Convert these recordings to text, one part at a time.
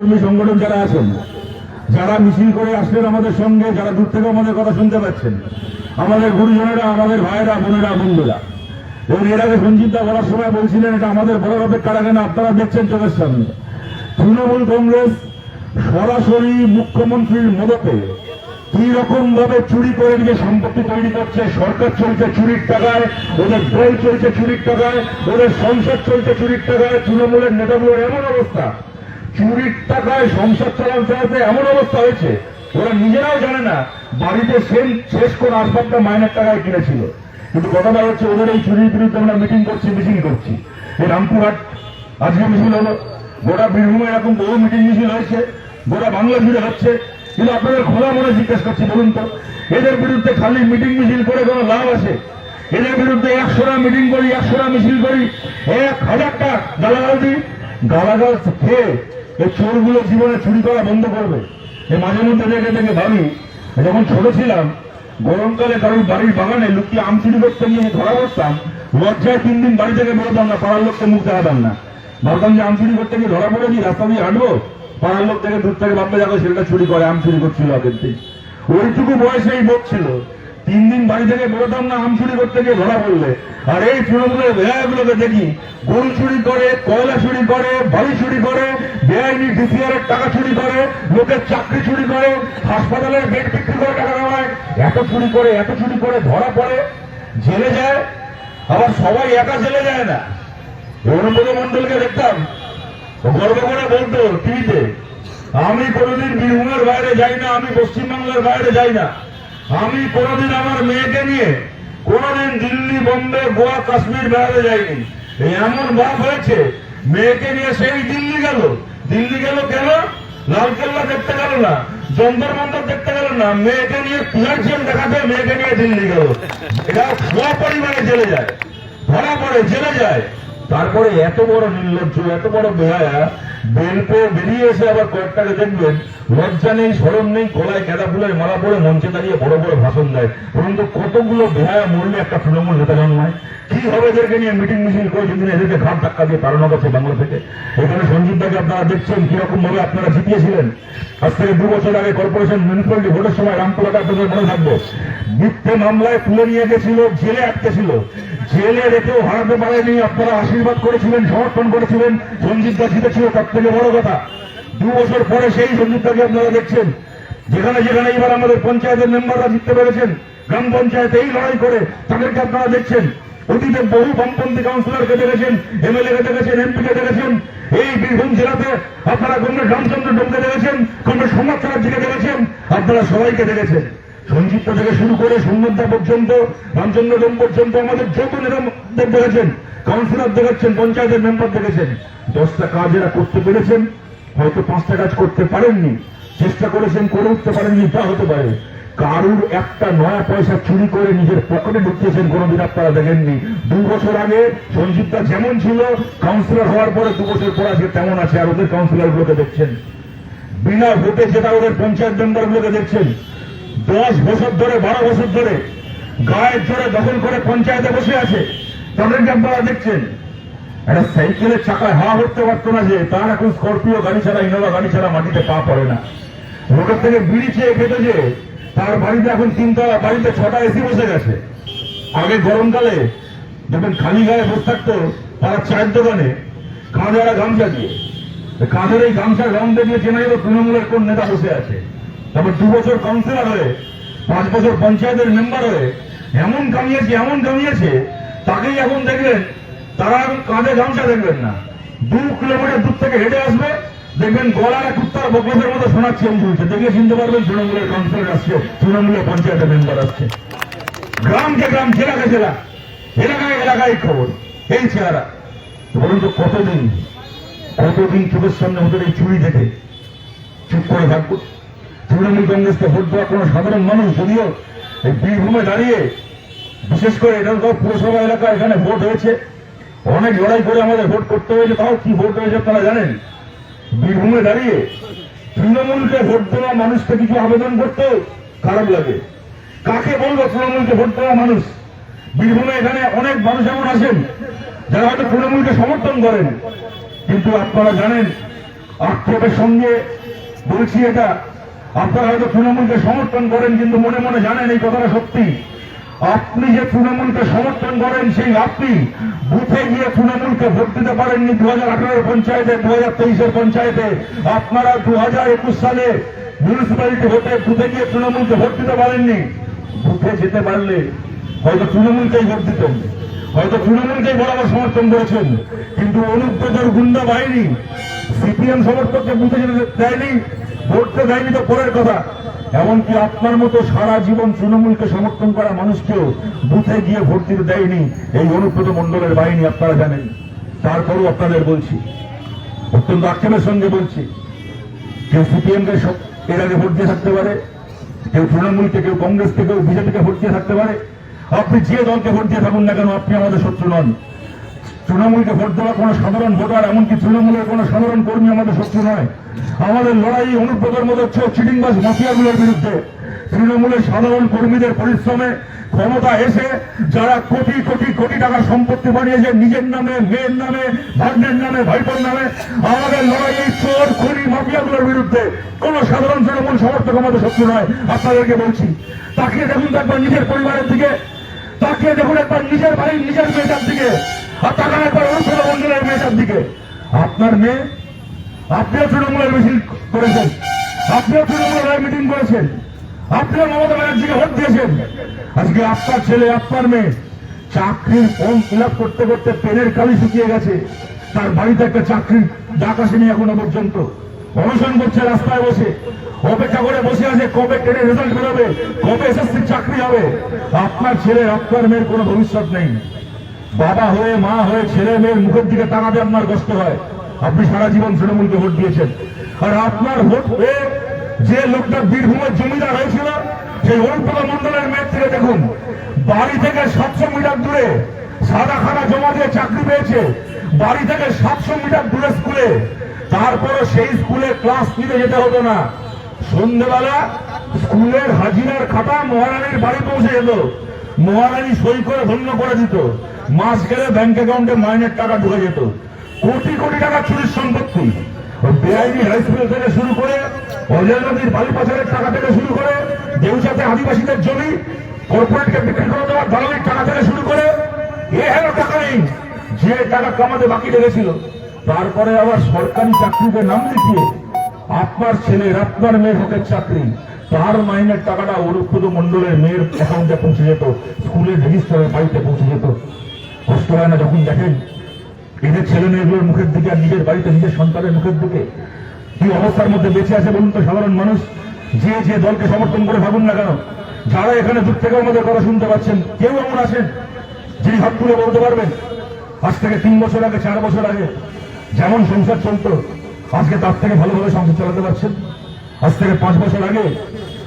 কর্মী সংগঠন যারা আছেন, যারা মিছিল করে আসলেন আমাদের সঙ্গে, যারা দূর থেকে আমাদের কথা শুনতে পাচ্ছেন, আমাদের গুরুজনেরা, আমাদের ভাইয়েরা, বোনেরা, বন্ধুরা। এবং এর আগে সঞ্জিতা বলার সময় বলছিলেন, এটা আমাদের বড় অপেক্ষা রাখে না, আপনারা দেখছেন চোখের সামনে। তৃণমূল কংগ্রেস সরাসরি মুখ্যমন্ত্রীর মদতে কি রকম ভাবে চুরি করে নিজে সম্পত্তি তৈরি করছে, সরকার চলছে চুরির টাকায়, ওদের দল চলছে চুরির টাকায়, ওদের সংসদ চলছে চুরির টাকায়, তৃণমূলের নেতাগুলোর এমন অবস্থা। চুরির টাকায় সংসার চালাতে চালাতে এমন অবস্থা হয়েছে, ওরা নিজেরাও জানে না, বাড়িতে সেন শেষ করে আসবাবটা মাইনের টাকায় কিনেছিল। কিন্তু কথাটা হচ্ছে ওদের এই চুরির বিরুদ্ধে আমরা মিটিং করছি মিছিল করছি। এই রামপুরহাট আজকে মিছিল হলো, গোটা বীরভূমে এরকম বহু মিটিং মিছিল হয়েছে, গোটা বাংলা জুড়ে হচ্ছে। কিন্তু আপনাদের খোলা মনে জিজ্ঞেস করছি, বলুন তো, এদের বিরুদ্ধে খালি মিটিং মিছিল করে কোনো লাভ আছে? এদের বিরুদ্ধে একশোটা মিটিং করি, একশোটা মিছিল করি, এক হাজারটা গালাগাল দিই। গালাগাল খেয়ে এই চোরগুলো জীবনে চুরি করা বন্ধ করবে। এই মাঝে মধ্যে দেখে দেখে ভাবি, যখন ছোট ছিলাম, গরমকালে কারোর বাড়ির বাগানে লুকিয়ে আম চুরি করতে গিয়ে ধরা পড়তাম, লজ্জায় তিন দিন বাড়ি থেকে বেরোতাম না, পাড়ার লোককে মুখ দেখাতাম না। ভাবতাম যে আম চুরি করতে গিয়ে ধরা পড়েছি, রাস্তা দিয়ে হাঁটবো, পাড়ার লোক থেকে দূর থেকে ভাববে যাবে সেটা চুরি করে, আম চুরি করছিল আগের দিন। ওইটুকু বয়সে এই বোধ ছিল। তিন দিন বাড়ি থেকে বেরোতাম না, আম চুরি করতে গিয়ে ধরা পড়লে। আর এই তৃণমূলের বেহায়াগুলোকে দেখি, গরু চুরি করে, কয়লা চুরি করে, বাড়ি চুরি করে, বেআইনি ডিসিআর এর টাকা চুরি করে, লোকের চাকরি চুরি করে হাসপাতালের বেড বিক্রি করে টাকা নেওয়ায় এত চুরি করে, এত চুরি করে ধরা পড়ে, জেলে যায়, আবার সবাই একা জেলে যায় না। অনুপদ মন্ডলকে দেখতাম, গর্ব করে বলতো টিভিতে, আমি কোনোদিন বীরভূমের বাইরে যাই না, আমি পশ্চিমবাংলার বাইরে যাই না। আমি কোনোদিন আমার মেয়েকে নিয়ে কোনোদিন দিল্লি, বোম্বে, গোয়া, কাশ্মীর বেড়াতে যাইনি। এমন বাপ হয়েছে, মেয়েকে নিয়ে সেই দিল্লি গেল। দিল্লি গেল কেন? লালকেল্লা দেখতে গেল না যন্তর মন্তর দেখতে গেল না, মেয়েকে নিয়ে পিয়ারজিয়ান দেখাতে মেয়েকে নিয়ে দিল্লি গেল। এরা সপরিবারে জেলে যায়, ধরা পড়ে, জেলে যায়। তারপরে এত বড় নির্লজ্জ, এত বড় বেহায়া বেল পেয়ে বেরিয়ে এসে আবার কয়েকটাকে দেখবেন, লজ্জা নেই সরম নেই, গলায় কেদা ফুলের মালা পরে মঞ্চে দাঁড়িয়ে বড় বড় ভাষণ দেয়। পরন্তু কতগুলো বেহায়া মরলে একটা তৃণমূল নেতা জন্মায়? কি হবে এদেরকে নিয়ে মিটিং মিছিল করে যদি এদেরকে ঘাট ধাক্কা দিয়ে তাড়ানো গেছে বাংলা থেকে? এখানে সঞ্জীব দাকে আপনারা দেখছেন কীরকম ভাবে আপনারা জিতিয়েছিলেন? আজ থেকে দু বছর আগে কর্পোরেশন মিউনিসিপালিটি ভোটের সময় রামপুরাটা আপনাদের মনে থাকবে, মিথ্যে মামলায় তুলে নিয়ে গেছিল, জেলে আটকেছিল জেলে রেখেও হারাতে পারেনি। আপনারা আশীর্বাদ করেছিলেন সমর্থন করেছিলেন। সঞ্জীব দা জিতেছিল, তার থেকে বড় কথা। দু বছর পরে সেই সঞ্জীব দাকে আপনারা দেখছেন। যেখানে যেখানে এবার আমাদের পঞ্চায়েতের মেম্বাররা জিততে পেরেছেন। গ্রাম পঞ্চায়েত এই লড়াই করে তাদেরকে আপনারা দেখছেন। অতীতে বহু বামপন্থী কাউন্সিলরকে দেখেছেন এমএলএ কে দেখেছেন এমপি কে দেখেছেন। এই বীরভূম জেলাতে আপনারা কমরেড রামচন্দ্র ডোমকে দেখেছেন কমরেড সোমনাথ চ্যাটার্জিকে দেখেছেন। আপনারা সবাইকে দেখেছেন। সঞ্জীব থেকে শুরু করে সুন্দরদা পর্যন্ত, রামচন্দ্র পর্যন্ত আমাদের যত নেতাদের দেখেছেন কাউন্সিলর দেখেছেন পঞ্চায়েতের মেম্বার দেখেছেন দশটা কাজ এরা করতে পেরেছেন, হয়তো পাঁচটা কাজ করতে পারেননি, চেষ্টা করেছেন, করে উঠতে পারেননি, তা হতে পারে। কারুর একটা নয়া পয়সা চুরি করে নিজের পকেটে ঢুকিয়েছেন কোনোদিন আপনারা দেখেননি। দু বছর আগে সঞ্জীবদা যেমন ছিল কাউন্সিলর হওয়ার পরে দু বছর পর আজকে তেমন আছে, আর ওদের কাউন্সিলর গুলোকে দেখছেন। বিনা ভোটে জেতা ওদের পঞ্চায়েত মেম্বার গুলোকে দেখছেন দশ বছর ধরে, বারো বছর ধরে গায়ের জোরে দখল করে পঞ্চায়েতে বসে আছে। তাদেরকে আপনারা দেখছেন। একটা সাইকেলের চাকায় হাওয়া করতে পারতো না যে, তার এখন স্করপিও গাড়ি ছাড়া, ইনোভা গাড়ি ছাড়া মাটিতে পা পড়ে না। রোডের থেকে বিড়ি খেয়ে খেতে যে, তার বাড়িতে এখন তিনতলা, বাড়িতে ছটা এসি বসে গেছে। আগে গরমকালে যখন খালি গায়ে বসে থাকতো, তারা চায়ের দোকানে কাঁধে একটা গামছা দিয়ে। কাঁধের এই গামছার রং দিয়ে চেনা যেত তৃণমূলের কোন নেতা বসে আছে। তারপর দু বছর কাউন্সিলর হয়ে, পাঁচ বছর পঞ্চায়েতের মেম্বার হয়ে, এমন কামিয়েছে এমন কামিয়েছে, তাকেই এখন দেখবেন, তারা এখন কাঁধে গামছা দেখবেন না। দু কিলোমিটার দূর থেকে হেঁটে আসবে, দেখবেন গলার কুত্তার বকলের মতো শোনার চেন ঝুলছে দেখে চিনতে পারবেন তৃণমূলের কাউন্সিলর আসছে, তৃণমূলের পঞ্চায়েতের মেম্বার আসছে। গ্রামকে গ্রাম, জেলাকে জেলা, এলাকায় এলাকায় খবর, এই চেহারা। বলুন তো, কতদিন কতদিন চোখের সামনে ওদের এই চুরি দেখে? চুপ করে থাকব। তৃণমূল কংগ্রেসকে ভোট দেওয়া কোনো সাধারণ মানুষ যদিও এই বীরভূমে দাঁড়িয়ে, বিশেষ করে এটা তো পুরসভা এলাকা, এখানে ভোট হয়েছে। অনেক লড়াই করে আমাদের ভোট করতে হয়েছে, তাও কি ভোট হয়েছে আপনারা জানেন? বীরভূমে দাঁড়িয়ে তৃণমূলকে ভোট দেওয়া মানুষকে কিছু আবেদন করতে খারাপ লাগে। কাকে বলব তৃণমূলকে ভোট দেওয়া মানুষ? বীরভূমে এখানে অনেক মানুষ এমন আছেন, যারা হয়তো তৃণমূলকে সমর্থন করেন। কিন্তু আপনারা জানেন, আক্ষেপের সঙ্গে বলছি এটা আপনারা হয়তো তৃণমূলকে সমর্থন করেন, কিন্তু মনে মনে জানেন এই কথাটা সত্যি। আপনি যে তৃণমূলকে সমর্থন করেন, সেই আপনি বুথে গিয়ে তৃণমূলকে ভোট দিতে পারেননি দু হাজার আঠারো পঞ্চায়েতে দু হাজার তেইশের পঞ্চায়েতে। আপনারা দু হাজার একুশ সালে মিউনিসিপ্যালিটি ভোটে বুথে গিয়ে তৃণমূলকে ভোট দিতে পারেননি। বুথে যেতে পারলে হয়তো তৃণমূলকেই ভোট দিতেন, হয়তো তৃণমূলকেই বরাবর সমর্থন করেছেন। কিন্তু অনুব্রতর গুন্ডা বাহিনী, সিপিএম সমর্থককে বুথে যেতে দেয়নি ভোটতে দেয়নি তো পরের কথা। এমনকি আপনার মতো সারা জীবন তৃণমূলকে সমর্থন করা মানুষকেও বুথে গিয়ে ভোট দিতে দেয়নি এই অনুব্রত মণ্ডলের বাহিনী, আপনারা জানেন। তারপরও আপনাদের বলছি, অত্যন্ত আক্ষেপের সঙ্গে বলছি, কেউ সিপিএম কে এর আগে ভোট দিয়ে থাকতে পারে, কেউ তৃণমূলকে, কেউ কংগ্রেসকে, কেউ বিজেপিকে ভোট দিয়ে থাকতে পারে। আপনি যে দলকে ভোট দিয়ে থাকুন না কেন, আপনি আমাদের শত্রু নন। তৃণমূলকে ভোট দেওয়া কোনো সাধারণ ভোটার, এমনকি তৃণমূলের কোনো সাধারণ কর্মী আমাদের শত্রু নয়। আমাদের লড়াই অনুব্রতের মতো চিটিংবাজ মাফিয়াগুলোর বিরুদ্ধে। তৃণমূলের সাধারণ কর্মীদের পরিশ্রমে ক্ষমতা এসে যারা কোটি কোটি কোটি টাকার সম্পত্তি বানিয়েছে, নিজের নামে, মেয়ের নামে, ভাগ্নের নামে, ভাইপোর নামে, আমাদের লড়াই এই চোর, খুনি, মাফিয়াগুলোর বিরুদ্ধে কোন সাধারণ তৃণমূল সমর্থক আমাদের শত্রু নয়, আপনাদেরকে বলছি। তাকিয়ে দেখুন একবার নিজের পরিবারের দিকে, তাকিয়ে দেখুন একবার নিজের বাড়ির নিজের মেয়েটার দিকে। আপনার মেয়ে, আপনিও তৃণমূলের মিছিল করেছেন। আপনিও তৃণমূলের মিটিং করেছেন। আপনিও মমতা ব্যানার্জিকে ভোট দিয়েছেন। আজকে আপনার ছেলে, আপনার মেয়ে চাকরির ফর্ম ফিল করতে করতে পেনের কালি শুকিয়ে গেছে। তার বাড়িতে একটা চাকরির ডাক আসেনি এখনও পর্যন্ত। অনশন করছে রাস্তায় বসে। অপেক্ষা করে বসে আছে কবে ট্রেনের রেজাল্ট বেরোবে, কবে এসএসসির চাকরি হবে। আপনার ছেলে, আপনার মেয়ের কোনো ভবিষ্যৎ নেই। বাবা হয়ে, মা হয়ে, ছেলে মেয়ের মুখের দিকে তাকাতে আপনার কষ্ট হয়। আপনি সারা জীবন তৃণমূলকে ভোট দিয়েছেন। আর আপনার ভোট পেয়ে যে লোকটা বীরভূমের জমিদার হয়েছিল, সেই অনুপ্রদ মন্ডলের মেয়ের থেকে দেখুন। বাড়ি থেকে সাতশো মিটার দূরে সাদা খানা জমা দিয়ে চাকরি পেয়েছে। বাড়ি থেকে সাতশো মিটার দূরে স্কুলে। তারপরে সেই স্কুলে ক্লাস নিতে যেতে হতো না। সন্ধ্যেবেলা স্কুলের হাজিরার খাতা মহারানীর বাড়ি পৌঁছে যেত মহারানী সই করে ধন্য করে দিত। মাস গেলে ব্যাংক অ্যাকাউন্টে মাইনের টাকা ঢুকে যেত। কোটি কোটি টাকা চুরির সম্পত্তি। বেআইনি হাই স্কুল থেকে শুরু করে অজয় নদীর বালি পাচারের টাকা থেকে শুরু করে দেউচাতে আদিবাসীদের জমি কর্পোরেটকে বিক্রি করে দেওয়ার দালালির টাকা থেকে শুরু করে এ হেন টাকা নেই। যে টাকা কামাতে বাকি রেখেছিল, তারপরে আবার সরকারি চাকরিতে নাম লিখিয়ে আপনার ছেলের আপনার মেয়ের হকের চাকরি। তার মাইনের টাকাটা অনুপ্রদ মন্ডলের মেয়ের অ্যাকাউন্টে পৌঁছে যেত, স্কুলের রেজিস্টারের বাড়িতে পৌঁছে যেত। কষ্ট না যখন দেখেন, এদের ছেলে মেয়েগুলোর মুখের দিকে আর নিজের বাড়িতে নিজের সন্তানের মুখের দিকে কি অবস্থার মধ্যে বেঁচে আছে বলুন তো সাধারণ মানুষ? যে যে দলকে সমর্থন করে ভাবুন না কেন? যারা এখানে দূর থেকে আমাদের কথা শুনতে পাচ্ছেন, কেউ এমন আছেন যিনি হাত তুলে বলতে পারবেন? আজ থেকে তিন বছর আগে, চার বছর আগে যেমন সংসার চলতো আজকে তার থেকে ভালোভাবে সংসার চালাতে পারছেন। আজ থেকে পাঁচ বছর আগে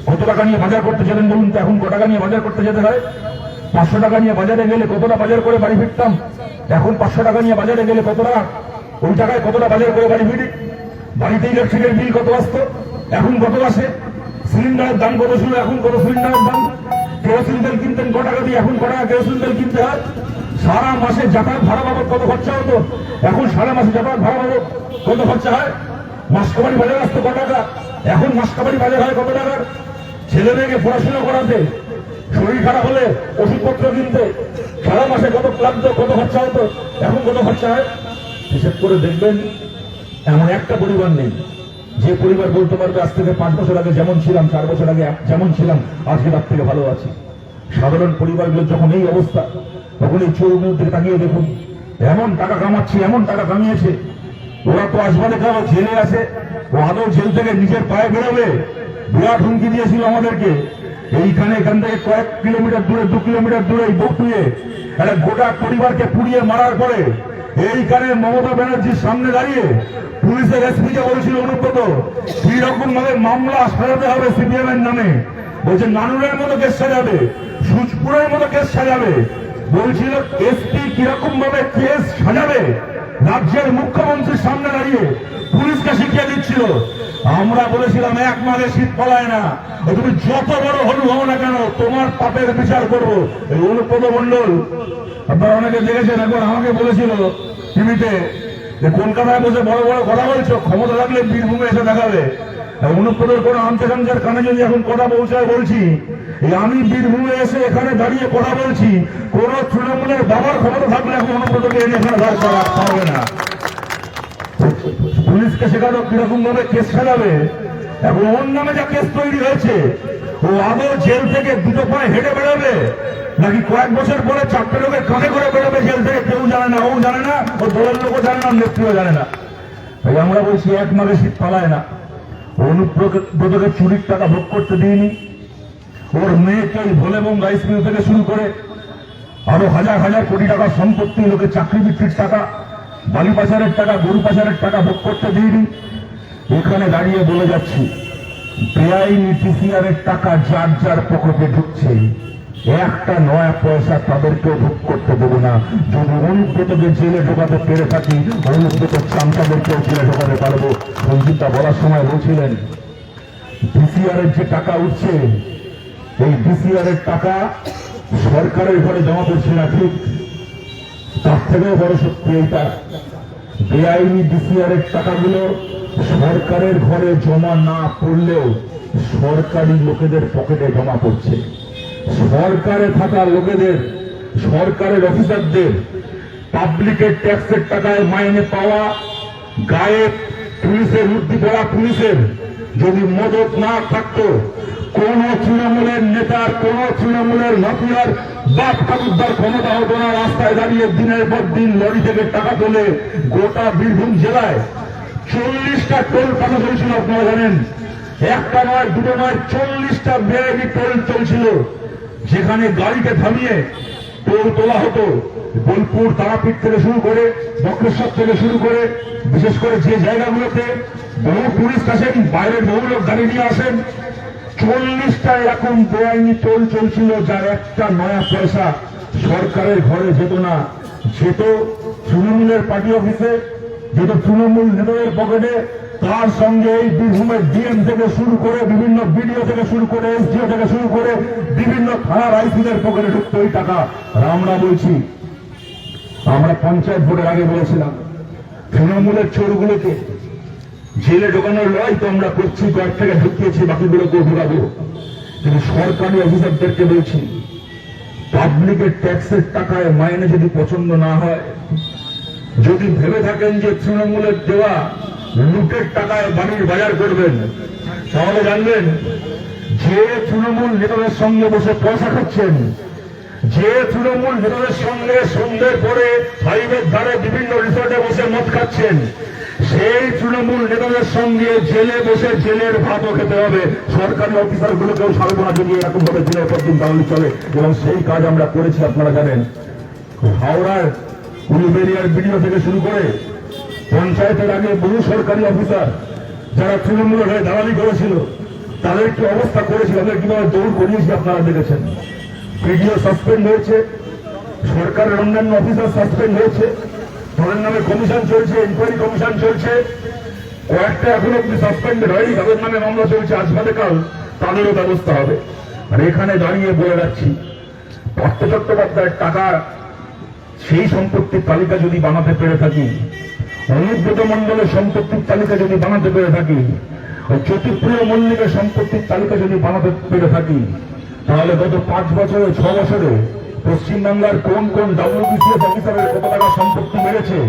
কত টাকা নিয়ে বাজার করতে যেতেন বলুন তো? এখন কত টাকা নিয়ে বাজার করতে যেতে হয়? পাঁচশো টাকা নিয়ে বাজারে গেলে কতটা বাজার করে বাড়ি ফিরতাম? এখন পাঁচশো টাকা নিয়ে বাজারে গেলে কতটা? ওই টাকায় কতটা বাজার করে বাড়ি ফিরি? বাড়িতে ইলেকট্রিকের বিল কত আসতো? এখন কত আসে? সিলিন্ডারের দাম কত ছিল? এখন কত সিলিন্ডারের দাম? কেরোসিন তেল কিনতেন ক টাকা দিয়ে? এখন ক টাকা কেরোসিন তেল কিনতে হয়? সারা মাসে যাতায়াত ভাড়া বাবদ কত খরচা হতো? এখন সারা মাসে যাতায়াত ভাড়া বাবদ কত খরচা হয়? মাসকাবাড়ি বাজার আসতো ক টাকা? এখন মাসকাবাড়ি বাজার হয় কত টাকার? ছেলে মেয়েকে পড়াশোনা করাতে, শরীর খারাপ হলে ওষুধপত্র কিনতে, সারা মাসে কত লাগতো কত খরচা হতো? এখন কত খরচা হয়? হিসেব করে দেখবেন, এমন একটা পরিবার নেই। যে পরিবার বলতে পারবে, আজ থেকে পাঁচ বছর আগে যেমন ছিলাম, চার বছর আগে যেমন ছিলাম, আজকে তার থেকে ভালো আছি। সাধারণ পরিবারগুলোর যখন এই অবস্থা এই চৌমুখ দিকে তাকিয়ে দেখুন। এমন টাকা কামাচ্ছি, এমন টাকা কামিয়েছে। ওরা তো আসবানে কেন জেলে আছে? ও আদৌ জেল থেকে নিজের পায়ে বেরোবে? বিরাট হুমকি দিয়েছিল আমাদেরকে। এইখানে এখান থেকে কয়েক কিলোমিটার দূরে, দু কিলোমিটার দূরে এই বকুয়ে একটা গোটা পরিবারকে পুড়িয়ে মারার পরে এইখানে মমতা ব্যানার্জির সামনে দাঁড়িয়ে পুলিশের এসপিকে বলছিল অনুব্রত রকম ভাবে মামলা সাজাতে হবে সিপিএম এর নামে? বলছে, নানুরের মতো কেস সাজাবে সুচপুরের মতো কেস সাজাবে। বলছিল, এসপি কীরকম ভাবে কেস সাজাবে? রাজ্যের মুখ্যমন্ত্রীর সামনে দাঁড়িয়ে পুলিশকে শিখিয়ে দিচ্ছিল। আমরা বলেছিলাম, এক মাঘে শীত পলায় না। তুমি যত বড় হলু হও না কেন, তোমার পাপের বিচার করব। এই অনুপদ মন্ডল আপনারা অনেকে দেখেছেন, একবার আমাকে বলেছিল টিভিতে যে, কলকাতায় বসে বড় বড় কথা বলছো, ক্ষমতা থাকলে বীরভূমে এসে দেখাবে। অনুপ্রদের কোনো আন্তঃসংখ্যার কানে যদি এখন কথা পৌঁছায় বলছি আমি বীরভূমে এসে এখানে দাঁড়িয়ে কথা বলছি, কোন তৃণমূলের বাবার ক্ষমতা থাকলে এখন অনুপ্রদকে এনে এখানে দাঁড় করা পারবে না। পুলিশকে শেখানো কীরকম ভাবে কেস সাজাবে এখন ওর নামে যা কেস তৈরি হয়েছে, ও আদৌ জেল থেকে দুটো পায়ে হেঁটে বেরোবে নাকি কয়েক বছর পরে চারটে লোকের কাঁধে করে বেরোবে জেল থেকে, কেউ জানে না, ও জানে না, ও দলের লোকও জানে না নেত্রীও জানে না। আমরা বলছি, এক মাঘে শীত পালায় না। অনুব্রতকে চুরির টাকা ভোগ করতে দিইনি। ওর মেয়েকে ওই ভোলে এবং রাইস মিল থেকে শুরু করে আরও হাজার হাজার কোটি টাকা সম্পত্তি, লোকে চাকরি বিক্রির টাকা, বালি পাচারের টাকা, গরু পাচারের টাকা ভোগ করতে দিইনি। এখানে দাঁড়িয়ে বলে যাচ্ছি, বেআইনি টিসিআর এর টাকা যার যার পকেটে ঢুকছে। একটা নয়া পয়সা তাদেরকেও ভোগ করতে দেবো না। যদি অনুব্রতকে জেলে ঢোকাতে পেরে থাকি অনুব্রত চামচাদেরকেও জেলে ঢোকাতে পারব। সঞ্জিতা বলার সময় বলছিলেন ডিসিআর এর যে টাকা উঠছে, এই ডিসিআর এর টাকা সরকারের ঘরে জমা পড়ছে না ঠিক? তার থেকেও বড় সত্যি এইটা। বেআইনি ডিসিআর এর টাকাগুলো সরকারের ঘরে জমা না পড়লেও সরকারি লোকেদের পকেটে জমা পড়ছে। সরকারে থাকা লোকেদের, সরকারের অফিসারদের, পাবলিকের ট্যাক্সের টাকায় মাইনে পাওয়া, গায়ে পুলিশের উর্দি পড়া পুলিশের, যদি মদত না থাকতো, কোন তৃণমূলের নেতার কোন তৃণমূলের মাফিয়ার বাপ ঠাকুরদার ক্ষমতা হতো না, রাস্তায় দাঁড়িয়ে দিনের পর দিন লরি থেকে টাকা তোলে গোটা বীরভূম জেলায়। চল্লিশটা টোল পাঠানো চলছিল, আপনারা জানেন। একটা নয়, দুটো নয়, চল্লিশটা বেআইনি টোল চলছিল। যেখানে গাড়িকে থামিয়ে টোল তোলা হতো, বোলপুর তারাপীঠ থেকে শুরু করে বক্রেশ্বর থেকে শুরু করে, বিশেষ করে যে জায়গাগুলোতে বহু টুরিস্ট আসেন, বাইরের বহু লোক গাড়ি নিয়ে আসেন, চল্লিশটা এরকম বেআইনি টোল চলছিল যার একটা নয়া পয়সা সরকারের ঘরে যেত না। যেত তৃণমূলের পার্টি অফিসে যেত তৃণমূল নেতাদের পকেটে তার সঙ্গে এই বীরভূমের ডিএম থেকে শুরু করে বিভিন্ন বিডিও থেকে শুরু করে এসডিও থেকে শুরু করে বিভিন্ন থানার আইসিদের পকেটে ঢুকতো ওই টাকা। আমরা বলছি। আমরা পঞ্চায়েত ভোটের আগে বলেছিলাম, তৃণমূলের চোরগুলোকে জেলে ঢোকানোর লড়াই তো আমরা করছি, কয়েক থেকে ঢুকিয়েছি, বাকিগুলোকে ঢুকাবো। কিন্তু সরকারি অফিসারদেরকে বলছি, পাবলিকের ট্যাক্সের টাকায় মাইনে যদি পছন্দ না হয়, যদি ভেবে থাকেন যে তৃণমূলের দেওয়া লুটের টাকায় বাড়ির বাজার করবেন। তাহলে জানবেন, যে তৃণমূল নেতাদের সঙ্গে বসে পয়সা খাচ্ছেন, যে তৃণমূল নেতাদের সঙ্গে সন্ধ্যের পরে ফাইভের ধারে বিভিন্ন রিসোর্টে বসে মদ খাচ্ছেন, সেই তৃণমূল নেতাদের সঙ্গে জেলে বসে জেলের ভাতও খেতে হবে। সরকারি অফিসার গুলোকেও সারবো না যদি এরকম ভাবে পর দিন তাহলে চলে। এবং সেই কাজ আমরা করেছি, আপনারা জানেন। হাওড়ার উলুবেরিয়ার বিডিও থেকে শুরু করে পঞ্চায়েতের আগে বহু সরকারি অফিসার যারা তৃণমূলের হয়ে দালালি করেছিল, তাদের কি অবস্থা করেছিল। তাদের কীভাবে দৌড় করিয়েছি আপনারা দেখেছেন। বিডিও সাসপেন্ড হয়েছে, সরকারের অন্যান্য অফিসার সাসপেন্ড হয়েছে, তাদের নামে কমিশন চলছে ইনকোয়ারি কমিশন চলছে। কয়েকটা এখনও অব্দি সাসপেন্ডেড হয়নি, তাদের নামে মামলা চলছে। আজ বাদে কাল তাদেরও ব্যবস্থা হবে। আর এখানে দাঁড়িয়ে বলে রাখছি পার্থ চট্টোপাধ্যায়ের টাকা সেই সম্পত্তির তালিকা যদি বানাতে পেরে থাকি অনুব্রত মন্ডলের সম্পত্তির তালিকা যদি বানাতে পেরে থাকি ওই চতুপ্রিয় মল্লিকের সম্পত্তির তালিকা যদি বানাতে পেরে থাকি, তাহলে গত পাঁচ বছরে, ছ বছরে পশ্চিমবাংলার কোন কোন ডাব্লিউবিসিএস অফিসারের কত টাকা সম্পত্তি বেড়েছে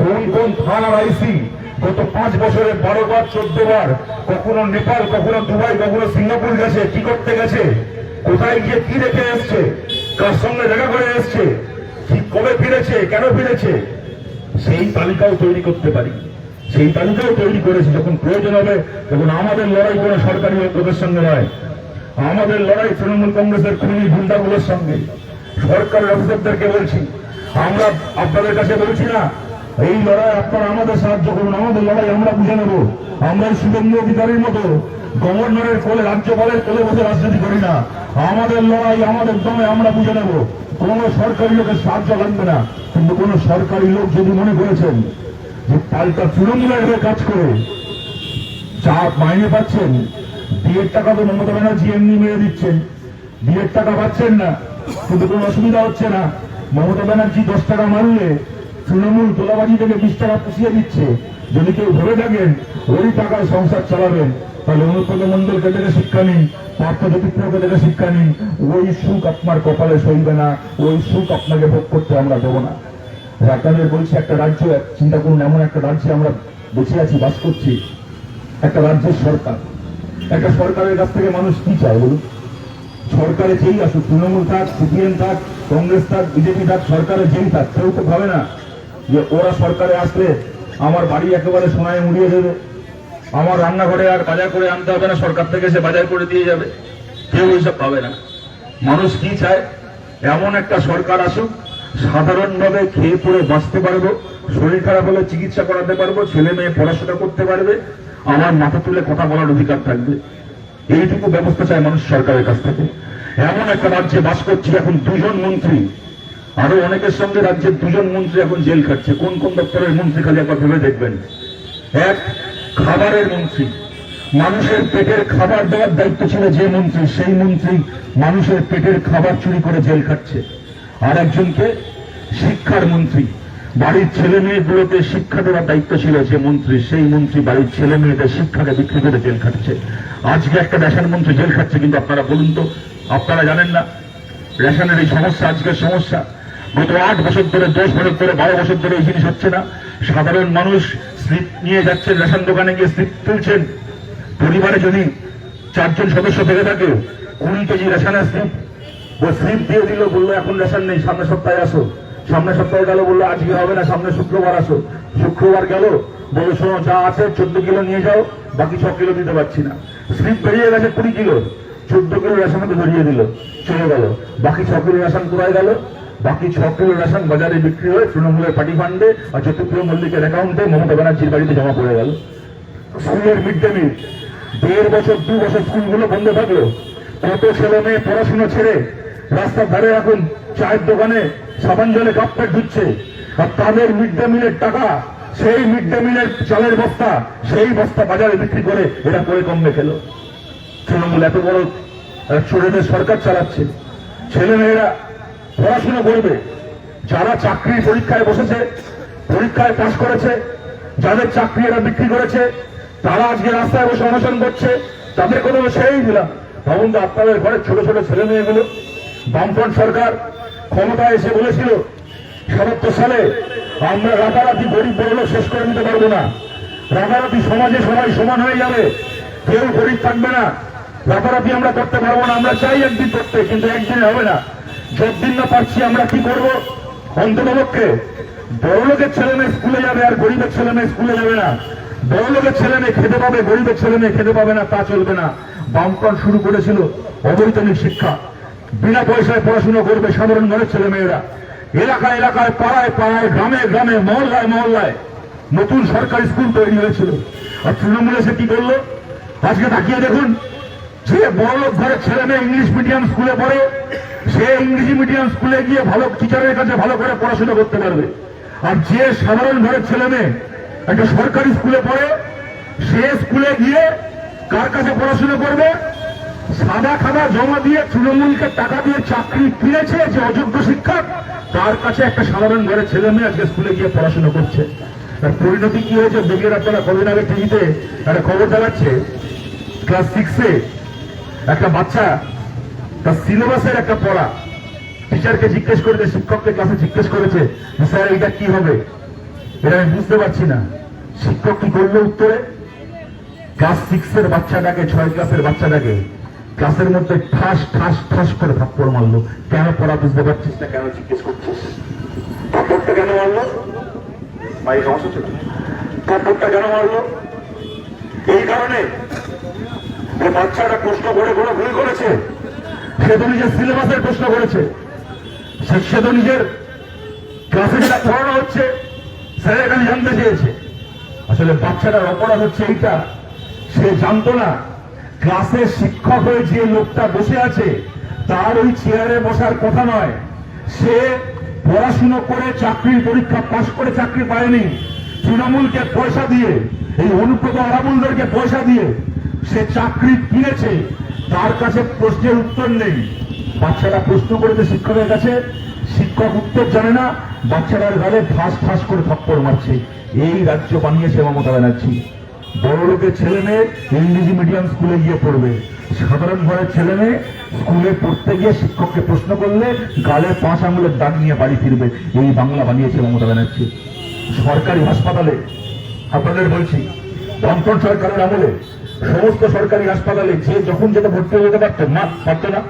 কোন কোন থানার আইসি গত পাঁচ বছরে বারো বার, চোদ্দ বার, কখনো নেপাল, কখনো দুবাই, কখনো সিঙ্গাপুর গেছে, কি করতে গেছে, কোথায় গিয়ে কি রেখে এসছে, কার সঙ্গে দেখা করে এসছে, কি কবে ফিরেছে, কেন ফিরেছে সেই তালিকাও তৈরি করতে পারি। সেই তালিকাও তৈরি করেছি যখন প্রয়োজন হবে, তখন আমাদের লড়াই কোনো সরকারি লোকের সঙ্গে নয়। আমাদের লড়াই তৃণমূল কংগ্রেসের খুনি গুন্ডাগুলোর সঙ্গে। সরকারের অফিসারদেরকে বলছি, আমরা আপনাদের কাছে বলছি না এই লড়াই আপনারা আমাদের সাহায্য করুন, আমাদের লড়াই আমরা বুঝে নেব। আমরা শুভেন্দু অধিকারীর মতো গভর্নরের কোলে রাজ্যপালের কোলে বসে রাজনীতি করি না। আমাদের লড়াই আমাদের দমে আমরা বুঝে নেব। কোন সরকারি লোকের সাহায্য লাগবে না। কিন্তু কোন সরকারি লোক যদি মনে করেছেন যে পাল্টা তৃণমূলের হয়ে কাজ করে যা মাইনে পাচ্ছেন, বিয়ের টাকা তো মমতা ব্যানার্জি এমনি মেরে দিচ্ছেন। বিয়ের টাকা পাচ্ছেন না, কিন্তু কোনো অসুবিধা হচ্ছে না। মমতা ব্যানার্জি দশ টাকা মারলে তৃণমূল তোলাবাজি থেকে বিশ টাকা পুষিয়ে দিচ্ছে। যদি কেউ ভেবে থাকেন ওই টাকায় সংসার চালাবেন, তাহলে অনুপ্রদ মন্ডলকে দেখে শিক্ষা নিন, পার্থ জ্যোতিপ্রিয়কে দেখে শিক্ষা নিন, ওই সুখ আপনার কপালে সইবে না, ওই সুখ আপনাকে ভোগ করতে আমরা দেবো না। আপনাদের বলছি, একটা রাজ্য চিন্তা করুন, এমন একটা রাজ্যে আমরা বেঁচে আছি, বাস করছি। একটা রাজ্যের সরকার। একটা সরকারের কাছ থেকে মানুষ কি চায় বলুন? সরকারে যেই আসুক, তৃণমূল থাক, সিপিএম থাক, কংগ্রেস থাক, বিজেপি থাক, সরকারে যেই থাক, কেউ তো ভাবে না যে ওরা সরকারে আসলে আমার বাড়ি একেবারে সোনায় মুড়িয়ে দেবে। আমার রান্নাঘরে আর বাজার করে আনতে হবে না, সরকার থেকে সে বাজার করে দিয়ে যাবে। কেউ এইসব পাবে না। মানুষ কি চায়? এমন একটা সরকার আসুক, সাধারণভাবে খেয়ে পড়ে বাঁচতে পারব, শরীর খারাপ হলে চিকিৎসা করাতে পারব, ছেলে মেয়ে পড়াশোনা করতে পারবে, আমার মাথা তুলে কথা বলার অধিকার থাকবে। এইটুকু ব্যবস্থা চায় মানুষ সরকারের কাছ থেকে। এমন একটা রাজ্যে বাস করছে, এখন দুজন মন্ত্রী। আরও অনেকের সঙ্গে রাজ্যের দুজন মন্ত্রী এখন জেল খাচ্ছে। কোন কোন দপ্তরের মন্ত্রী খালি একবার ভেবে দেখবেন? এক, খাবারের মন্ত্রী। মানুষের পেটের খাবার দেওয়ার দায়িত্ব ছিল যে মন্ত্রী, সেই মন্ত্রী মানুষের পেটের খাবার চুরি করে জেল খাচ্ছে। আর একজনকে শিক্ষার মন্ত্রী। বাড়ির ছেলে মেয়েগুলোকে শিক্ষা দেওয়ার দায়িত্ব ছিল যে মন্ত্রী, সেই মন্ত্রী বাড়ির ছেলে মেয়েদের শিক্ষাকে বিক্রি করে জেল খাটছে আজকে একটা রেশন মন্ত্রী জেল খাচ্ছে, কিন্তু আপনারা বলুন তো, আপনারা জানেন না? রেশনের এই সমস্যা, আজকের সমস্যা। গত আট বছর ধরে, দশ বছর ধরে, বারো বছর ধরে এই জিনিস হচ্ছে না। সাধারণ মানুষ স্লিপ নিয়ে যাচ্ছেন, রেশন দোকানে গিয়ে স্লিপ তুলছেন। পরিবারে যদি চারজন সদস্য থেকে থাকে, কুড়ি কেজি রেশনের স্লিপ। ও স্লিপ দিয়ে দিল, বলল, এখন রেশন নেই, সামনের সপ্তাহে আসো। সামনের সপ্তাহে গেল, বলল, আজকে হবে না সামনে শুক্রবার আসো। শুক্রবার গেল, বলল, শোনো, যা আছে, চোদ্দ কিলো নিয়ে যাও, বাকি ছ কিলো দিতে পারছি না। স্লিপ বেরিয়ে গেছে কুড়ি কিলো। চোদ্দ কিলো রেশনকে ধরিয়ে দিল, চলে গেল। বাকি ছ কিলো রেশন কোথায় গেল? বাকি ছ কিলো রেশন বাজারে বিক্রি হয়ে তৃণমূলের পার্টি ফান্ডে আর চতুর্থ মল্লিকের অ্যাকাউন্টে মমতা ব্যানার্জির বাড়িতে জমা পড়ে গেল। স্কুলের মিড ডে মিল, দেড় বছর, দু বছর স্কুলগুলো বন্ধ থাকল। কত ছেলে মেয়ে পড়াশোনা ছেড়ে রাস্তার ধারে এখন চায়ের দোকানে সাবান জলে কাপ প্যাক ধুচ্ছে। আর তাদের মিড ডে মিলের টাকা, সেই মিড ডে মিলের চালের বস্তা, সেই বস্তা বাজারে বিক্রি করে এরা করে কমবে খেলো। তৃণমূল এত বড় চোরেদের সরকার চালাচ্ছে। ছেলে মেয়েরা পড়াশোনা করবে। যারা চাকরির পরীক্ষায় বসেছে, পরীক্ষায় পাশ করেছে, যাদের চাকরি এরা বিক্রি করেছে, তারা আজকে রাস্তায় বসে অনশন করছে, তাদের কোনো সেই দিলাম ভাবুন আপনাদের ঘরের ছোট ছোট ছেলে মেয়েগুলো বামফ্রন্ট সরকার ক্ষমতায় এসে বলেছিল, সাতাত্তর সালে আমরা রাতারাতি গরিব বড়লোক শেষ করে নিতে পারব না। রাতারাতি সমাজে সবাই সমান হয়ে যাবে, কেউ গরিব থাকবে না। রাতারাতি আমরা করতে পারব না, আমরা চাই একদিন করতে, কিন্তু একদিনে হবে না। যতদিন না পারছি, আমরা কি করব? অন্ততপক্ষে বড় লোকের ছেলে মেয়ে স্কুলে যাবে আর গরিবের ছেলে মেয়ে স্কুলে যাবে না। বড় লোকের ছেলে মেয়ে খেতে পাবে, গরিবের ছেলে মেয়ে খেতে পাবে না, তা চলবে না। বামফ্রন্ট শুরু করেছিল অবৈতনিক শিক্ষা। বিনা পয়সায় পড়াশোনা করবে সাধারণ ঘরের ছেলে মেয়েরা। এলাকায় এলাকায়, পাড়ায় পাড়ায়, গ্রামে গ্রামে, মহল্লায় মহল্লায় নতুন সরকারি স্কুল তৈরি হয়েছিল। আর তৃণমূল এসে কি করল? আজকে তাকিয়ে দেখুন যে বড় লোক ঘরের ছেলে মেয়ে ইংলিশ মিডিয়াম স্কুলে পড়ে, সে ইংরেজি মিডিয়াম স্কুলে গিয়ে ভালো টিচারের কাছে ভালো করে পড়াশোনা করতে পারবে। আর যে সাধারণ ঘরের ছেলে মেয়ে একটা সরকারি স্কুলে পড়ে, সে স্কুলে গিয়ে কার কাছে পড়াশোনা করবে? সাদা খাদা জমা দিয়ে তৃণমূলকে টাকা দিয়ে চাকরি কিনেছে যে অযোগ্য শিক্ষক, তার কাছে একটা সাধারণ ঘরের ছেলে মেয়ে আজকে স্কুলে গিয়ে পড়াশোনা করছে। তার পরিণতি কি হয়েছে? দেখলেন আপনারা কদিন আগে টিভিতে একটা খবর দেখাচ্ছে। ক্লাস সিক্সে একটা বাচ্চা তার সিলেবাসের একটা পড়া। টিচারকে জিজ্ঞেস করেছে শিক্ষককে ক্লাসে জিজ্ঞেস করেছে যে, স্যার এটা কি হবে? এটা আমি বুঝতে পারছি না। শিক্ষক কি করল উত্তরে? ক্লাস সিক্স এর বাচ্চাটাকে ছয় ক্লাসের বাচ্চাটাকে ক্লাসের মধ্যে ঠাস ঠাস ঠাস করে থাপ্পড় মারলো। কেন পড়া বুঝতে পারছিস না? কেন জিজ্ঞেস করছিস? থাপ্পড়টা কেন মারলো? ভাই সমস্যা ছিল থাপ্পড়টা কেন মারলো? এই কারণে যে বাচ্চাটা প্রশ্ন করে কোনো ভুল করেছে? সে তো নিজের সিলেবাসের প্রশ্ন করেছে। সে- তো নিজের ক্লাসে যেটা পড়ানো হচ্ছে স্যারের কাছে জানতে চেয়েছে। আসলে বাচ্চাটার অপরাধ হচ্ছে এইটা, সে জানতো না ক্লাসে শিক্ষক হয়ে যে লোকটা বসে আছে, তার ওই চেয়ারে বসার কথা নয়। সে পড়াশুনো করে চাকরির পরীক্ষা পাশ করে চাকরি পায়নি। তৃণমূলকে পয়সা দিয়ে, এই অনুব্রত আরামুলদেরকে পয়সা দিয়ে সে চাকরি কিনেছে। তার কাছে প্রশ্নের উত্তর নেই। বাচ্চারা প্রশ্ন করেছে শিক্ষকের কাছে। শিক্ষক উত্তর জানে না। বাচ্চারার গালে ঠাস ঠাস করে থপ্পড় মারছে। এই রাজ্য বানিয়েছে মমতা ব্যানার্জি। বড় লোকের ছেলে মেয়ে ইংরেজি মিডিয়াম স্কুলে গিয়ে পড়বে। সাধারণ ঘরের ছেলে মেয়ে স্কুলে পড়তে গিয়ে শিক্ষককে প্রশ্ন করলে গালে পাঁচ আঙুলের দাগ নিয়ে বাড়ি ফিরবে। এই বাংলা বানিয়েছে মমতা ব্যানার্জি। সরকারি হাসপাতালে, আপনাদের বলছি, দমকল সরকারের আমলে সমস্ত সরকারি হাসপাতালে যে যখন যেটা ভর্তি যেতে পারতেন না পারতো না।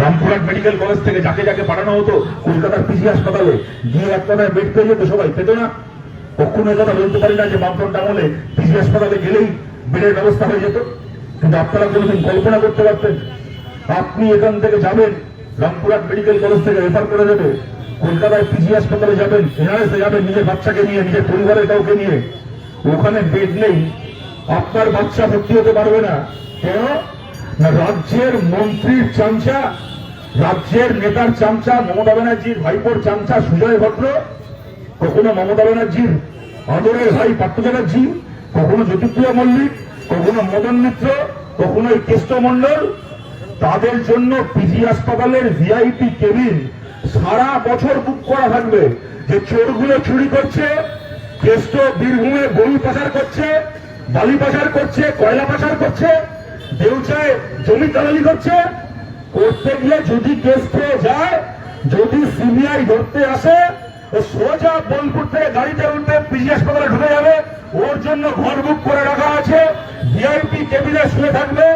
রামপুরহাট মেডিকেল কলেজ থেকে যাকে যাকে পাঠানো হতো, কলকাতার পিসি হাসপাতালে গিয়ে একটা বেড পেয়ে যেত, সবাই পেত না। কখনো কথা বলতে পারি না যে বামফ্রন্ট আমলে পিসি হাসপাতালে গেলেই বেডের ব্যবস্থা হয়ে যেত। কিন্তু আপনারা কোনোদিন কল্পনা করতে পারতেন, আপনি এখান থেকে যাবেন, রামপুরহাট মেডিকেল কলেজ থেকে রেফার করে দেবে, কলকাতায় পিজি হাসপাতালে যাবেন, এনআরএসে যাবেন, নিজের বাচ্চাকে নিয়ে, নিজের পরিবারের কাউকে নিয়ে। ওখানে বেড নেই আপনার বাচ্চা ভর্তি হতে পারবে না। কেন? রাজ্যের মন্ত্রীর চামচা, রাজ্যের নেতার চামচা, মমতা ব্যানার্জির ভাইপোর চামচা সুজয় ভদ্র, কখনো মমতা ব্যানার্জির আদরের ভাই পার্থ ব্যানার্জি কখনো জ্যোতিপ্রিয়া মল্লিক, কখনো মদন মিত্র, কখনো এই কেষ্ট মন্ডল তাদের জন্য পিজি হাসপাতালের ভিআইপি কেবিন সারা বছর বুক করা থাকবে। যে চোরগুলো চুরি করছে, কেষ্ট বীরভূমে গরু পাচার করছে বালি পাচার করছে কয়লা পাচার করছে, দেউচায় জমি দালালি করছে। করতে গিয়ে যদি কেস পেয়ে যায়, যদি সিবিআই ধরতে আসে সোজা বোলপুর থেকে গাড়িতে উঠবে পিজি হাসপাতালে ঢুকে যাবে। ওর জন্য ঘর বুক করে রাখা আছে। ভিআইপি কেবিনে শুয়ে থাকবে।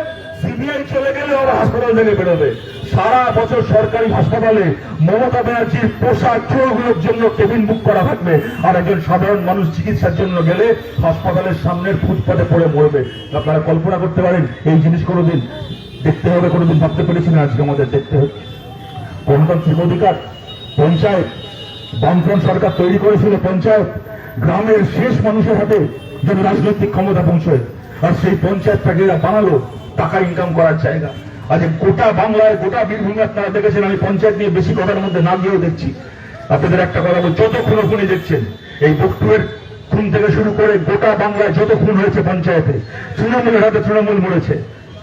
সিবিআই চলে গেলে ওরা হাসপাতাল থেকে বেরোবে। সারা বছর সরকারি হাসপাতালে মমতা ব্যানার্জির পোষা চোরগুলোর জন্য কেবিন বুক করা থাকবে। আর একজন সাধারণ মানুষ চিকিৎসার জন্য গেলে হাসপাতালের সামনের ফুটপাতে পড়ে মরবে। আপনারা কল্পনা করতে পারেন, এই জিনিস কোনোদিন দেখতে হবে, কোনোদিন ভাবতে পেরেছি না আজকে আমাদের দেখতে হচ্ছে গণতান্ত্রিক অধিকার, পঞ্চায়েত, বামফ্রন্ট সরকার তৈরি করেছিল পঞ্চায়েত। গ্রামের শেষ মানুষের হাতে যেন রাজনৈতিক ক্ষমতা পৌঁছয়। আর সেই পঞ্চায়েতটাকে বানালো, টাকা ইনকাম করার জায়গা। আজ গোটা বাংলায়, গোটা বীরভূমে আপনারা দেখেছেন, আমি পঞ্চায়েত নিয়ে বেশি কথার মধ্যে না গিয়েও দেখছি। আপনাদের একটা কথা বল যত খুনো খুনি দেখছেন, এই বক্তুয়ের খুন থেকে শুরু করে গোটা বাংলায় যত খুন হয়েছে পঞ্চায়েতে, তৃণমূলের হাতে তৃণমূল মরেছে।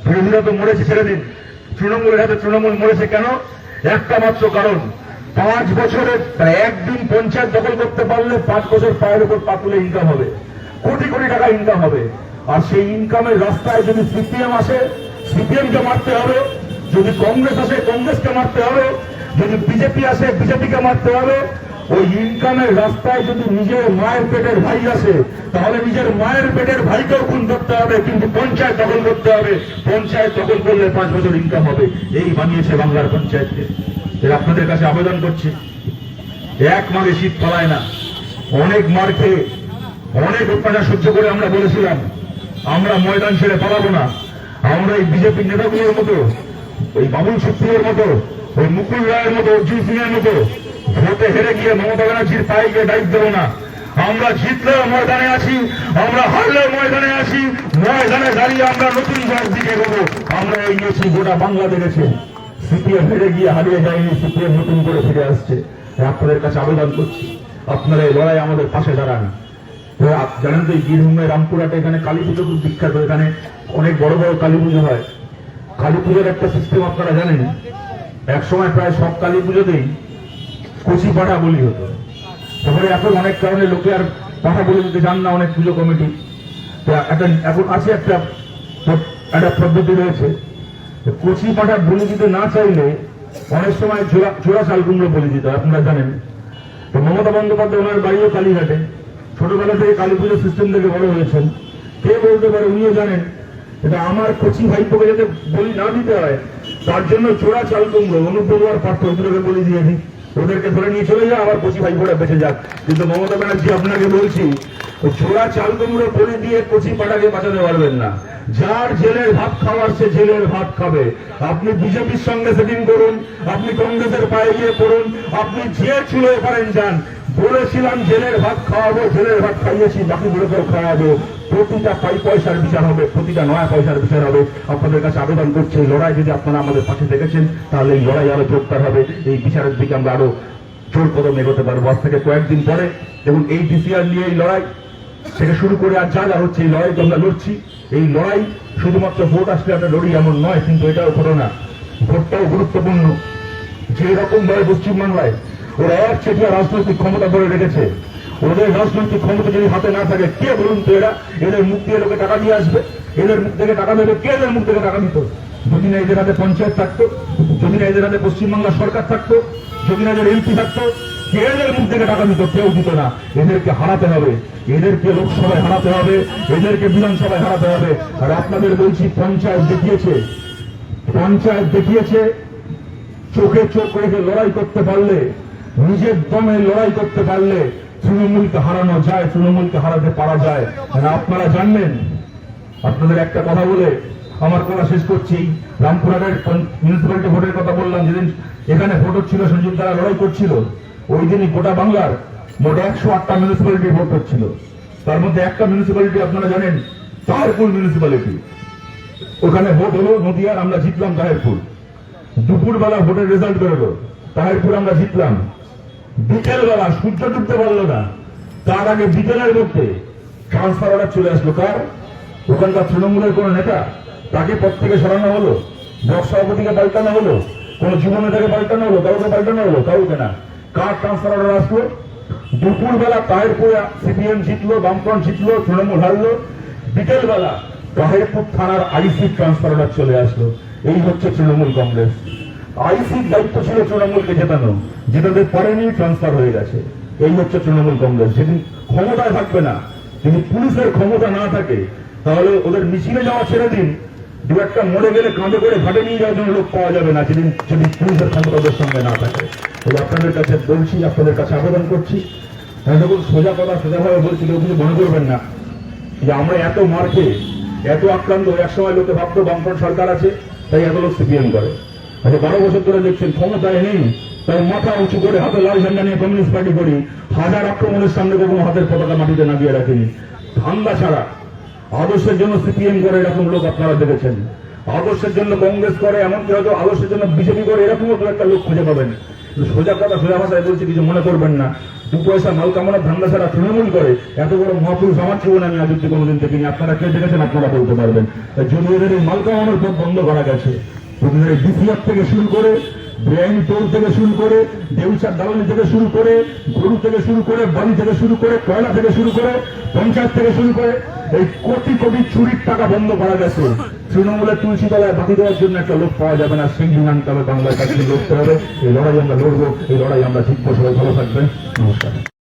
বিরোধীরা তো মরেছে ছেড়ে দিন তৃণমূলের হাতে তৃণমূল মরেছে কেন? একটা মাত্র কারণ, পাঁচ বছরে একদিন পঞ্চায়েত দখল করতে পারলে পাঁচ বছর পায়ের উপর পা তুলে ইনকাম হবে। কোটি কোটি টাকা ইনকাম হবে। আর সেই ইনকামের রাস্তায় যদি সিপিএম আসে সিপিএম কে মারতে হবে, যদি কংগ্রেস আসে, কংগ্রেসকে মারতে হবে, যদি বিজেপি আসে, বিজেপিকে মারতে হবে। ওই ইনকামের রাস্তায় যদি নিজের মায়ের পেটের ভাই আসে, তাহলে নিজের মায়ের পেটের ভাইকেও খুন করতে হবে, কিন্তু পঞ্চায়েত দখল করতে হবে। পঞ্চায়েত দখল করলে পাঁচ বছর ইনকাম হবে। এই বানিয়েছে বাংলার পঞ্চায়েতকে। এর আপনাদের কাছে আবেদন করছি, এক মাঘে শীত পালায় না। অনেক মার খেয়ে, অনেক অত্যাচার সহ্য করে আমরা বলেছিলাম, আমরা ময়দান ছেড়ে পালাবো না। আমরা এই বিজেপির নেতাগুলোর মতো, ওই বাবুল সুপ্রিয়র মতো, ওই মুকুল রায়ের মতো অর্জুন সিং এর মতো, ভোটে হেরে গিয়ে মমতা ব্যানার্জির পায়ে গিয়ে দায়িত্ব দেবো না। আমরা জিতলেও ময়দানে আছি আমরা হারলেও ময়দানে আছি ময়দানে দাঁড়িয়ে আমরা নতুন জয়ের দিকে এগোবো। আমরা এগিয়েছি গোটা বাংলা দেখেছে সিপিএম হেরে গিয়ে হারিয়ে যায়নি, সিপিএম নতুন করে ফিরে আসছে। আপনাদের কাছে আবেদন করছি, আপনারা এই লড়াই আমাদের পাশে দাঁড়ান। তো জানেন তো বীরভূমে রামপুরহাটে এখানে কালী পুজো খুব বিখ্যাত। এখানে অনেক বড় বড় কালী পুজো হয়। কালী পুজোর একটা সিস্টেম আপনারা জানেন এক সময় প্রায় সব কালী পুজোতেই কচি পাঠা বলি হতো। তারপরে এখন অনেক কারণে লোকে আর পাঠা বলে দিতে চান না অনেক পুজো কমিটি। একটা, এখন আছে একটা একটা পদ্ধতি রয়েছে। কচি পাঠা বলি দিতে না চাইলে অনেক সময় জোড়া জোড়া চাল কুমড়ো বলি দিতে আপনারা জানেন। তো মমতা বন্দ্যোপাধ্যায় ওনার বাড়িও কালীঘাটে। ছোটবেলা থেকে কালী পুজোর সিস্টেম থেকে বড় হয়েছেন। কে বলতে পারে উনিও জানেন। এটা আমার কচি ভাইপোকে যাতে বলি না দিতে হয়, তার জন্য চোরা চাল কুমড়ো অনুপমুয়ার পার্থ ওদেরকে বলি দিয়ে দিই ওদেরকে ধরে নিয়ে চলে যা, আবার কচি ভাইপোরা বেঁচে যাক। কিন্তু মমতা ব্যানার্জি আপনাকে বলছি চোরা চাল কুমড়ো বলি দিয়ে কচি পাটাকে বাঁচাতে পারবেন না। যার জেলের ভাত খাওয়ার, সে জেলের ভাত খাবে। আপনি বিজেপির সঙ্গে সেটিং করুন, আপনি কংগ্রেসের পায়ে গিয়ে পড়ুন, আপনি যে চুলে পারেন যান বলেছিলাম, জেলের ভাত খাওয়াবো, জেলের ভাত খাইয়েছি বাকিগুলোকেও খাওয়াবো। প্রতিটা পাই পয়সার বিচার হবে, প্রতিটা নয়া পয়সার বিচার হবে। আপনাদের কাছে আবেদন করছে লড়াই যদি আপনারা আমাদের পাশে দেখেছেন, তাহলে এই লড়াই আরও জোরদার হবে। এই বিচারের দিকে আমরা আরও জোর কদম এগোতে পারব। আজ থেকে কয়েকদিন পরে এবং এই ডিসিআর নিয়ে এই লড়াই থেকে শুরু করে আর যা যা হচ্ছে, এই লড়াই তো আমরা লড়ছি। এই লড়াই শুধুমাত্র ভোট আসলে আমরা লড়ি এমন নয়, কিন্তু এটাও ঘটনা। ভোটটাও গুরুত্বপূর্ণ। যে রকম ভাবে পশ্চিমবাংলায় ওরা এক চেটিয়া রাজনৈতিক ক্ষমতা ধরে রেখেছে। ওদের রাজনৈতিক ক্ষমতা যদি হাতে না থাকে, কে বলুন তো এরা? এদের মুখ দিয়ে লোকে টাকা দিয়ে আসবে। এদের মুখ থেকে টাকা দেবে কে? এদের মুখ থেকে টাকা দিত যদি না এদের হাতে পঞ্চায়েত থাকতো, যদি না এদের হাতে পশ্চিমবাংলার সরকার থাকতো, যদি না এদের এমপি থাকতো এদের মুখ থেকে টাকা দিত কেউ দিত না। এদেরকে হারাতে হবে। এদেরকে লোকসভায় হারাতে হবে। এদেরকে বিধানসভায় হারাতে হবে। আর আপনাদের বলছি, পঞ্চায়েত দেখিয়েছে। পঞ্চায়েত দেখিয়েছে, চোখে চোখ রেখে লড়াই করতে পারলে নিজের দমে লড়াই করতে পারলে তৃণমূলকে হারানো যায়, তৃণমূলকে হারাতে পারা যায়। আর আপনারা জানবেন, আপনাদের একটা কথা বলে আমার কথা শেষ করছি। রামপুরহাটের মিউনিসিপ্যালিটি ভোটের কথা বললাম, যেদিন এখানে ভোট হচ্ছিল, সঞ্জীব তারা লড়াই করছিল, ওই দিনই গোটা বাংলার মোট একশো আটটা মিউনিসিপ্যালিটি ভোট হচ্ছিল। তার মধ্যে একটা মিউনিসিপ্যালিটি আপনারা জানেন, তাহারপুর মিউনিসিপ্যালিটি ওখানে ভোট হলো নদিয়ার, আমরা জিতলাম তাহেরপুর। দুপুরবেলা ভোটের রেজাল্ট বেরোলো। তাহেরপুর আমরা জিতলাম। বিকেলবেলা সূর্য ডুবতে পারল না। তার আগে বিকেলের মধ্যে ট্রান্সফার চলে আসলো। কার? ওখানকার তৃণমূলের কোন নেতা? তাকে পদ থেকে সরানো হলো? ব্লক সভাপতিকে পাল্টানো হলো? কোন যুব নেতাকে পাল্টানো হলো? কাউকে পাল্টানো হলো? কাউকে না। কার ট্রান্সফার অর্ডার আসলো? দুপুরবেলা তাহেরপুরে সিপিএম জিতলো, বামফ্রন্ট জিতলো, তৃণমূল হারলো। বিকেলবেলা তাহেরপুর থানার আইসি ট্রান্সফার অর্ডার চলে আসলো। এই হচ্ছে তৃণমূল কংগ্রেস। আইসির দায়িত্ব ছিল তৃণমূলকে জেতানো। জেতাতে পারেনি ট্রান্সফার হয়ে গেছে। এই হচ্ছে তৃণমূল কংগ্রেস। যেদিন ক্ষমতায় থাকবে না, যদি পুলিশের ক্ষমতা না থাকে, তাহলে ওদের মিছিলে যাওয়া ছেড়ে দিন। দু একটা মরে গেলে কাঁধে করে ঘাটে নিয়ে যাওয়ার জন্য লোক পাওয়া যাবে না, যেদিন যদি পুলিশের ক্ষমতা ওদের সঙ্গে না থাকে। তাহলে আপনাদের কাছে বলছি, আপনাদের কাছে আবেদন করছি। দেখুন, সোজা কথা সোজাভাবে বলছি, কেউ কিছু মনে করবেন না। যে আমরা এত মার খেয়ে এত আক্রান্ত এক সময় লোকে ভাবতো বামফ্রন্ট সরকার আছে, তাই এত লোক সিপিএম করে। আচ্ছা বারো বছর ধরে দেখছেন, ক্ষমতায় নেই, তাই মাথা উঁচু করে হাতে লাল ঝান্ডা নিয়ে কমিউনিস্ট পার্টি করি। হাজার আক্রমণের সামনে কখনো হাতের পতাকা মাটিতে নামিয়ে রাখেনি। ধান্দা ছাড়া। আদর্শের জন্য সিপিএম করে এরকম লোক আপনারা দেখেছেন। আদর্শের জন্য কংগ্রেস করে, এমনকি হয়তো আদর্শের জন্য বিজেপি করে, এরকমও দু একটা লোক খুঁজে পাবেন। সোজা কথা সোজা ভাষায় বলছি, কিছু মনে করবেন না। দু পয়সা মাল কামানোর ধান্দা ছাড়া তৃণমূল করে, এত বড় মহাপুরুষ আমার জীবনে আমি আজ অব্দি কোনোদিন দেখিনি। আপনারা কে দেখেছেন, আপনারা বলতে পারবেন। তাই এই মাল কামানোর পথ বন্ধ করা গেছে। ডিসিএফ থেকে শুরু করে বেআইনি টোল থেকে শুরু করে, দেউচার দালালি থেকে শুরু করে, গরু থেকে শুরু করে, বাড়ি থেকে শুরু করে, কয়লা থেকে শুরু করে, পঞ্চায়েত থেকে শুরু করে, এই কোটি কোটি চুরির টাকা বন্ধ করা গেছে। তৃণমূলের তুলসী তলায় বাতি দেওয়ার জন্য একটা লোক পাওয়া যাবে না দিন আনতে হবে বাংলার কাছে লড়তে হবে এই লড়াই আমরা লড়বো, এই লড়াই আমরা জিতবো, সবাই ভালো থাকবেন। নমস্কার।